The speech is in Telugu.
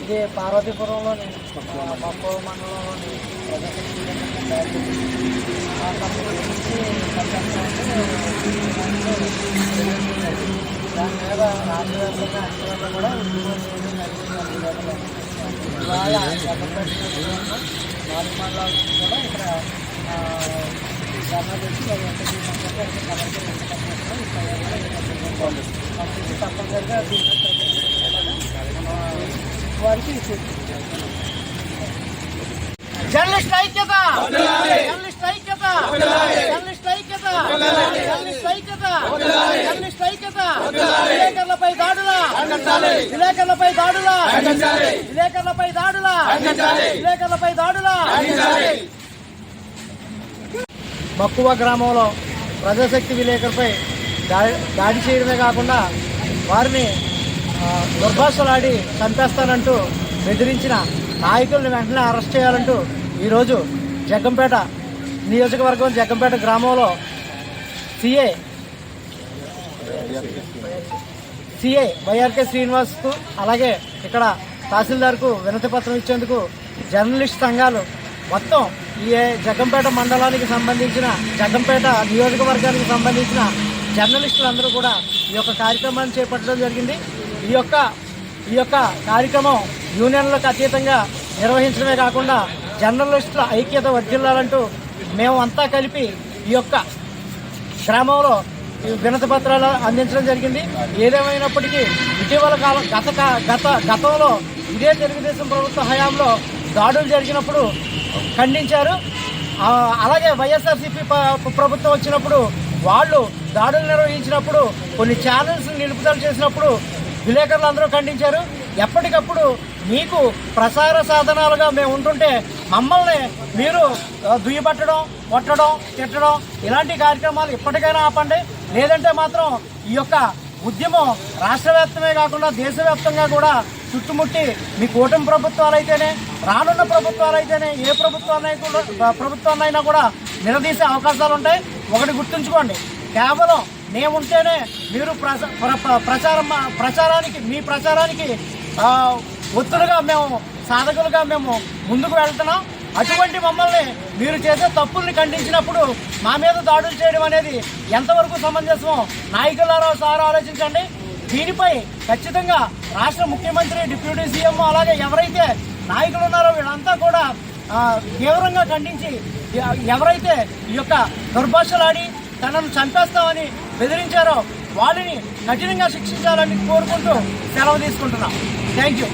ఇది పార్వతీపురంలోని బొప్ప మండలంలోని దాని మీద రాష్ట్రవ్యాప్తంగా అన్ని వల్ల కూడా ఉద్యోగం చేయడం జరిగింది ఇవాళ గత మండలాలు కూడా ఇక్కడ తప్పనిసరిగా దీని మీద చర్యలు తీసుకోవాలని మన వారికి సూచించారు జర్నలిస్ట్ ఐక్యత! జర్నలిస్ట్ ఐక్యత! జర్నలిస్ట్ ఐక్యత! జర్నలిస్ట్ ఐక్యత! జర్నలిస్ట్ ఐక్యత! విలేకరులపై దాడుల! విలేకరులపై దాడుల! విలేకరులపై దాడుల! విలేకరులపై దాడుల! మక్కువ గ్రామంలో ప్రజాశక్తి విలేకరుపై దాడి దాడి చేయడమే కాకుండా వారిని దుర్భాషలాడి చంపేస్తానంటూ బెదిరించిన నాయకులను వెంటనే అరెస్ట్ చేయాలంటూ ఈరోజు జగ్గంపేట నియోజకవర్గం జగ్గంపేట గ్రామంలో సిఏ సిఐ వైఆర్కే శ్రీనివాస్కు అలాగే ఇక్కడ తహసీల్దార్కు వినతి పత్రం ఇచ్చేందుకు జర్నలిస్ట్ సంఘాలు మొత్తం ఈ జగ్గంపేట మండలానికి సంబంధించిన జగ్గంపేట నియోజకవర్గానికి సంబంధించిన జర్నలిస్టులందరూ కూడా ఈ యొక్క కార్యక్రమాన్ని చేపట్టడం జరిగింది. ఈ యొక్క ఈ యొక్క కార్యక్రమం యూనియన్లకు అతీతంగా నిర్వహించడమే కాకుండా జర్నలిస్టుల ఐక్యత వర్ధిల్లాలంటూ మేము అంతా కలిపి ఈ యొక్క గ్రామంలో ఈ వినతి పత్రాలు అందించడం జరిగింది. ఏదేమైనప్పటికీ ఇటీవల కాలం గత గత గతంలో ఇదే తెలుగుదేశం ప్రభుత్వ హయాంలో దాడులు జరిగినప్పుడు ఖండించారు. అలాగే వైఎస్ఆర్సీపీ ప్రభుత్వం వచ్చినప్పుడు వాళ్ళు దాడులు నిర్వహించినప్పుడు కొన్ని ఛానల్స్ నిలుపుదల చేసినప్పుడు విలేకరులు అందరూ ఖండించారు. ఎప్పటికప్పుడు మీకు ప్రసార సాధనాలుగా మేము ఉంటుంటే మమ్మల్ని మీరు దుయ్యబట్టడం కొట్టడం తిట్టడం ఇలాంటి కార్యక్రమాలు ఇప్పటికైనా ఆపండి. లేదంటే మాత్రం ఈ యొక్క ఉద్యమం రాష్ట్ర వ్యాప్తమే కాకుండా దేశవ్యాప్తంగా కూడా చుట్టుముట్టి మీ కూటమి ప్రభుత్వాలు అయితేనే రానున్న ప్రభుత్వాలు అయితేనే ఏ ప్రభుత్వాన్ని ప్రభుత్వాన్నైనా కూడా నిలదీసే అవకాశాలు ఉంటాయి ఒకటి గుర్తుంచుకోండి. కేవలం మేముంటేనే మీరు ప్ర- ప్రచారం ప్రచారానికి మీ ప్రచారానికి ఒత్తులుగా మేము సాధకులుగా మేము ముందుకు వెళ్తున్నాం. అటువంటి మమ్మల్ని మీరు చేసే తప్పుల్ని ఖండించినప్పుడు మా మీద దాడులు చేయడం అనేది ఎంతవరకు సమంజసమో నాయకులారా సార్ ఆలోచించండి. దీనిపై ఖచ్చితంగా రాష్ట్ర ముఖ్యమంత్రి డిప్యూటీ సీఎం అలాగే ఎవరైతే నాయకులు ఉన్నారో వీళ్ళంతా కూడా తీవ్రంగా ఖండించి ఎవరైతే ఈ యొక్క దుర్భాషలాడి తనను చంపేస్తామని బెదిరించారో వాళ్ళని కఠినంగా శిక్షించాలని కోరుకుంటూ సెలవు తీసుకుంటున్నాం. Thank you.